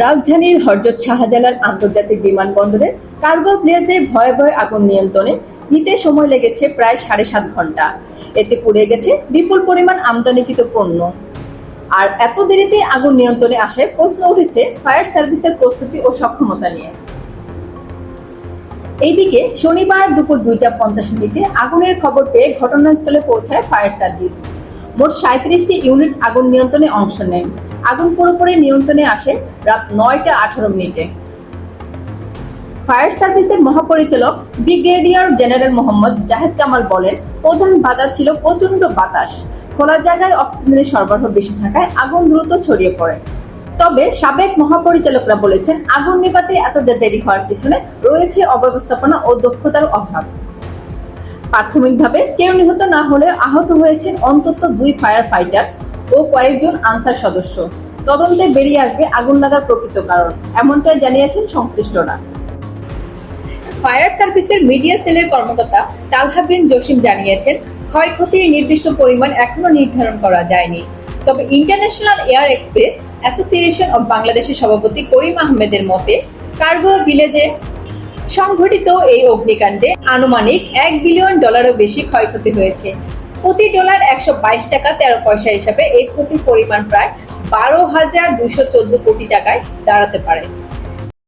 রাজধানীর হরজত শাহজালাল আন্তর্জাতিক বিমানবন্দরের কার্গো প্লেসে ভয়ে ভয়ে আগুন নিয়ন্ত্রণে নিতে সময় লেগেছে প্রায় সাড়ে সাত ঘণ্টা। এতে পুড়ে গেছে বিপুল পরিমাণ আমদানিকৃত পণ্য। আর এত দেরিতে আগুন নিয়ন্ত্রণে আসায় প্রশ্ন উঠেছে ফায়ার সার্ভিসের প্রস্তুতি ও সক্ষমতা নিয়ে। এইদিকে শনিবার দুপুর দুইটা পঞ্চাশ মিনিটে আগুনের খবর পেয়ে ঘটনাস্থলে পৌঁছায় ফায়ার সার্ভিস। মোট সাঁত্রিশটি ইউনিট আগুন নিয়ন্ত্রণে অংশ নেন আগুন পুরোপুরি নিয়ন্ত্রণে আসে রাত নয়টা আঠারো মিনিটে। ফায়ার সার্ভিসের মহাপরিচালক ব্রিগেডিয়ার জেনারেল মোহাম্মদ জাহেদ কামাল বলেন, প্রধান বাধা ছিল প্রচণ্ড বাতাস। খোলা জায়গায় অক্সিজেনের সরবরাহ বেশি থাকায় আগুন দ্রুত ছড়িয়ে পড়ে। তবে সাবেক মহাপরিচালকরা বলেছেন, আগুন নিভাতে এত দেরি হওয়ার পিছনে রয়েছে অব্যবস্থাপনা ও দক্ষতার অভাব। প্রাথমিকভাবে কেউ নিহত না হলে আহত হয়েছেন অন্তত দুই ফায়ার ফাইটার। ও কয়েকজন আনসার সদস্য। তদন্তে বেরিয়ে আসবে আগুন লাগার প্রকৃত কারণ, এমনটাই জানিয়েছেন সংশ্লিষ্টরা। ফায়ার সার্ভিসের মিডিয়া সেলের কর্মকর্তা তালহা বিন জসিম জানিয়েছেন, ক্ষয়ক্ষতির নির্দিষ্ট পরিমাণ এখনও নির্ধারণ করা যায়নি। তবে international air express association of বাংলাদেশের সভাপতি করিম আহমেদের মতে, কার্গো ভিলেজে সংঘটিত এই অগ্নিকাণ্ডে আনুমানিক এক বিলিয়ন ডলারও বেশি ক্ষয়ক্ষতি হয়েছে। প্রতি ডলার একশো বাইশ টাকা তেরো পয়সা হিসাবে এই ক্ষতির পরিমাণ প্রায় বারো হাজার দুইশো চোদ্দ কোটি টাকায় দাঁড়াতে পারে।